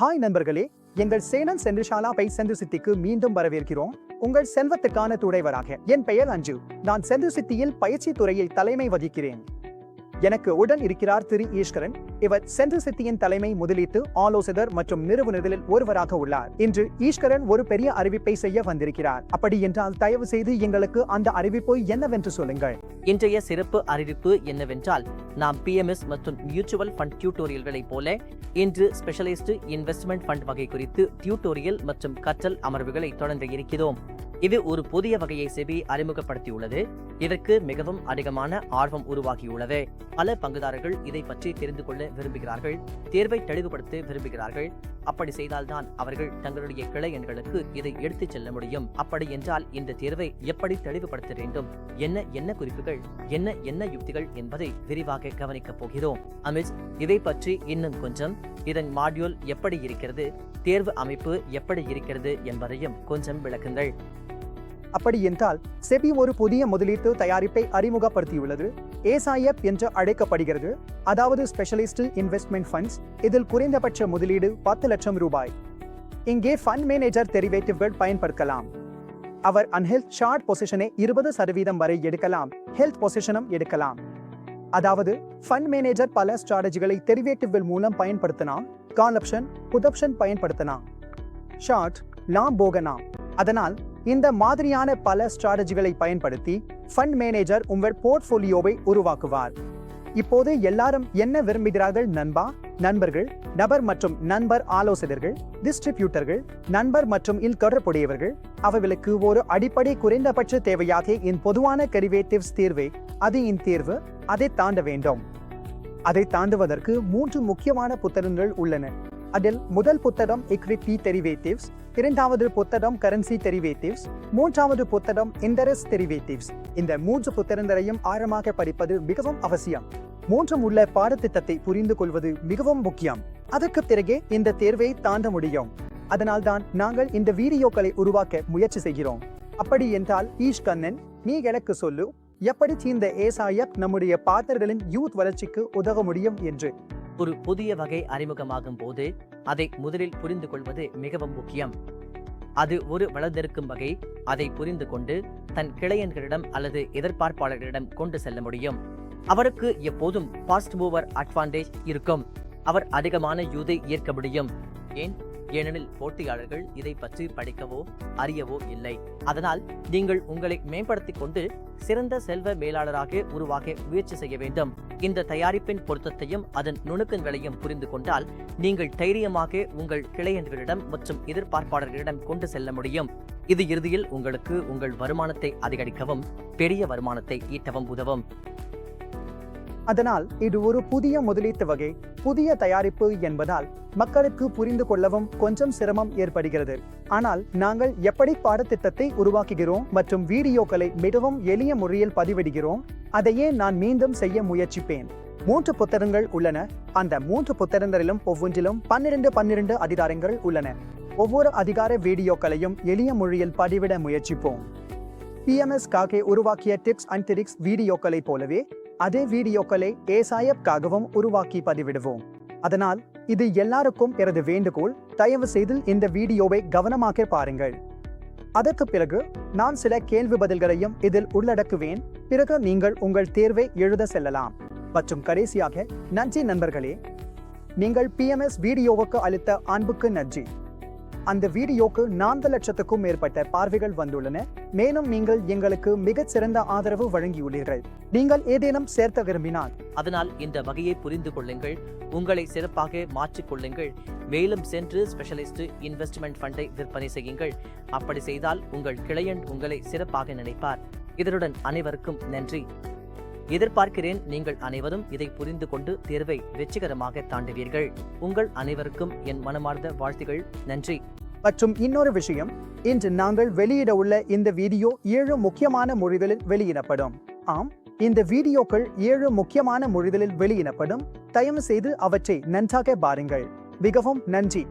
Hi நண்பர்களே. எங்கள் channel சென்றுஷாலா by சென்று சித்திக்கு மீண்டும் வரவேற்கிறோம். உங்கள் செல்வத்துக்கான துணைவராக என் பெயர் அஞ்சு. நான் சென்று சித்தியில் பயிற்சி துறையில் தலைமை வகிக்கிறேன். எனக்கு உடன் இருக்கிறார் திரு ஈஸ்வரன். இவர் சென்று சித்தியின் தலைமை முதலீட்டு ஆலோசகர் மற்றும் நிறுவனர்களில் ஒருவராக உள்ளார். இன்று ஈஸ்வரன் ஒரு பெரிய அறிவிப்பை செய்ய வந்திருக்கிறார். அப்படி என்றால் தயவு செய்து எங்களுக்கு அந்த அறிவிப்பு என்னவென்று சொல்லுங்கள். இன்றைய சிறப்பு அறிவிப்பு என்னவென்றால் நாம் பிஎம்எஸ் மற்றும் மியூச்சுவல் ஃபண்ட் டியூட்டோரியல்களைப் போல இன்று ஸ்பெஷலிஸ்ட் இன்வெஸ்ட்மெண்ட் ஃபண்ட் வகை குறித்து டியூட்டோரியல் மற்றும் கற்றல் அமர்வுகளை தொடங்க இருக்கிறோம். இது ஒரு புதிய வகையை செபி அறிமுகப்படுத்தியுள்ளது. இதற்கு மிகவும் அதிகமான ஆர்வம் உருவாகியுள்ளது. பல பங்குதாரர்கள் இதை பற்றி தெரிந்து கொள்ள விரும்புகிறார்கள் தேர்வை தெளிவுபடுத்த விரும்புகிறார்கள். அப்படி செய்தால்தான் அவர்கள் தங்களுடைய கிளை எண்களுக்கு இதை எடுத்துச் செல்ல முடியும். அப்படி என்றால் இந்த தேர்வை எப்படி தெளிவுபடுத்த வேண்டும்? என்ன என்ன குறிப்புகள் என்ன என்ன யுக்திகள் என்பதை விரிவாக கவனிக்கப் போகிறோம். அமித் இதை பற்றி இன்னும் கொஞ்சம் இதன் மாடியூல் எப்படி இருக்கிறது தேர்வு அமைப்பு எப்படி இருக்கிறது என்பதையும் கொஞ்சம் விளக்குங்கள். அப்படி என்றால் செபி ஒரு புதிய முதலீட்டு தயாரிப்பை அறிமுகப்படுத்தியுள்ளது. ஏசாயப் என்று அழைக்கப்படுகிறது. அதாவது ஸ்பெஷலிஸ்ட் இன்வெஸ்ட்மெண்ட் ஃபண்ட்ஸ் இதில் குறைந்தபட்ச முதலீடு பத்து லட்சம் ரூபாய். இங்கே ஃபண்ட் மேனேஜர் தெரிவேட்டிவ்கள் பயன்படுத்தலாம். அவர் அன்ஹெல்த் ஷார்ட் பொசிஷனை இருபது சதவீதம் வரை எடுக்கலாம். ஹெல்த் பொசிஷனும் எடுக்கலாம். அதாவது ஃபண்ட் மேனேஜர் பல ஸ்ட்ராட்டஜிகளை டெரிவேட்டிவ்கள் மூலம் பயன்படுத்தலாம். கால் ஆப்ஷன் புதப்ஷன் பயன்படுத்தலாம். ஷார்ட் லாம் போகனா அதனால் இந்த மாதிரியான பல ஸ்ட்ராட்டஜிகளை பயன்படுத்தி ஃபண்ட் மேனேஜர் உங்கள் போர்ட்ஃபோலியோவை உருவாக்குவார். இப்போது எல்லாரும் என்ன விரும்புகிறார்கள் நண்பா? நண்பர்கள் நபர் மற்றும் நண்பர் ஆலோசகர்கள் டிஸ்ட்ரிபியூட்டர்கள் நண்பர் மற்றும் இல் தொடர்புடையவர்கள் அவர்களுக்கு ஒரு அடிப்படை குறைந்தபட்ச தேவையாக இன் பொதுவான கரிவேட்டிவ்ஸ் தீர்வை அது இன் தேர்வு அதை தாண்ட வேண்டும். அதை தாண்டுவதற்கு மூன்று முக்கியமான புத்தகங்கள் உள்ளன. அதில் முதல் புத்தகம் equity derivatives இரண்டாவது புத்தகம் கரன்சி டெரிவேட்டிவ்ஸ் மூன்றாவது புத்தகம் இன்டரஸ்ட் டெரிவேட்டிவ்ஸ். இந்த மூன்று புத்தகங்களையும் ஆழமாக படிப்பது மிகவும் அவசியம். மூன்றும் உள்ள பாடத்திட்டத்தை புரிந்து கொள்வது மிகவும் முக்கியம். அதற்கு பிறகே இந்த தேர்வை தாண்ட முடியும். அதனால்தான் நாங்கள் இந்த வீடியோக்களை உருவாக்க முயற்சி செய்கிறோம். அப்படி என்றால் ஈஷ் கண்ணன் நீ எனக்கு சொல்லு எப்படி இந்த ஏசாயக் நம்முடைய பார்ட்னர்களின் யூத் வளர்ச்சிக்கு உதவ முடியும் என்று. ஒரு புதிய வகை அறிமுகமாகும் போது அதை முதலில் புரிந்து கொள்வது மிகவும் முக்கியம். அது ஒரு வளர்ந்திருக்கும் வகை அதை புரிந்து கொண்டு தன் கிளையன்களிடம் அல்லது எதிர்பார்ப்பாளர்களிடம் கொண்டு செல்ல முடியும். அவருக்கு எப்போதும் ஃபாஸ்ட் மூவர் அட்வான்டேஜ் இருக்கும். அவர் அதிகமான யூதை ஏற்க முடியும். ஏன்? ஏனெனில் போட்டியாளர்கள் இதை பற்றி படிக்கவோ அறியவோ இல்லை. அதனால் நீங்கள் உங்களை மேம்படுத்திக் கொண்டு சிறந்த செல்வ மேலாளராக உருவாக முயற்சி செய்ய வேண்டும். இந்த தயாரிப்பின் பொருத்தத்தையும் அதன் நுணுக்கங்களையும் புரிந்து கொண்டால் நீங்கள் தைரியமாக உங்கள் கிளையன்களிடம் மற்றும் எதிர்பார்ப்பாளர்களிடம் கொண்டு செல்ல முடியும். இது இறுதியில் உங்களுக்கு உங்கள் வருமானத்தை அதிகரிக்கவும் பெரிய வருமானத்தை ஈட்டவும் உதவும். அதனால் இது ஒரு புதிய முதலீட்டு வகை புதிய தயாரிப்பு என்பதால் மக்களுக்கு புரிந்து கொள்ளவும் கொஞ்சம் சிரமம் ஏற்படுகிறது. ஆனால் நாங்கள் எப்படி பாடத்திட்டத்தை உருவாக்குகிறோம் மற்றும் வீடியோக்களை மிகவும் எளிய முறையில் பதிவிடுகிறோம் அதையே நான் மீண்டும் செய்ய முயற்சிப்பேன். மூன்று புத்தகங்கள் உள்ளன. அந்த மூன்று புத்தகங்களிலும் ஒவ்வொன்றிலும் பன்னிரண்டு பன்னிரண்டு அதிகாரங்கள் உள்ளன. ஒவ்வொரு அதிகார வீடியோக்களையும் எளிய மொழியில் பதிவிட முயற்சிப்போம். பிஎம்எஸ் காகே உருவாக்கிய டிப்ஸ் அண்ட் ட்ரிக்ஸ் வீடியோக்களைப் போலவே அதே வீடியோக்களை ஏசாயப்காகவும் உருவாக்கி பதிவிடுவோம். அதனால் இது எல்லாருக்கும் எனது வேண்டுகோள் தயவு செய்து இந்த வீடியோவை கவனமாக பாருங்கள். அதற்கு பிறகு நான் சில கேள்வி பதில்களையும் இதில் உள்ளடக்குவேன் பிறகு நீங்கள் உங்கள் தேர்வை எழுத செல்லலாம். மற்றும் கடைசியாக நன்றி நண்பர்களே. நீங்கள் பிஎம்எஸ் வீடியோவுக்கு அளித்த அன்புக்கு நன்றி. அந்த வீடியோக்கு நான்கு லட்சத்துக்கும் மேற்பட்ட பார்வைகள் வந்துள்ளன. மேலும் நீங்கள் எங்களுக்கு மிகச் சிறந்த ஆதரவு வழங்கியுள்ளீர்கள். நீங்கள் ஏதேனும் சேர்த்த விரும்பினால். அதனால் இந்த வகையை புரிந்து கொள்ளுங்கள். உங்களை சிறப்பாக மாற்றிக்கொள்ளுங்கள் மேலும் சென்று ஸ்பெஷலிஸ்ட் இன்வெஸ்ட்மெண்ட் ஃபண்டை விற்பனை செய்யுங்கள். அப்படி செய்தால் உங்கள் கிளையன் உங்களை சிறப்பாக நினைப்பார். இதனுடன் அனைவருக்கும் நன்றி. எதிர்பார்க்கிறேன் நீங்கள் அனைவரும் இதை புரிந்து கொண்டு தேர்வை வெற்றிகரமாக தாண்டுவீர்கள். உங்கள் அனைவருக்கும் என் மனமார்ந்த வாழ்த்துகள். நன்றி. மற்றும் இன்னொரு விஷயம் இன்று நாங்கள் வெளியிட உள்ள இந்த வீடியோ ஏழு முக்கியமான மொழிகளில் வெளியிடப்படும். ஆம் இந்த வீடியோக்கள் ஏழு முக்கியமான மொழிகளில் வெளியிடப்படும். தயவு செய்து அவற்றை நன்றாக பாருங்கள். மிகவும் நன்றி.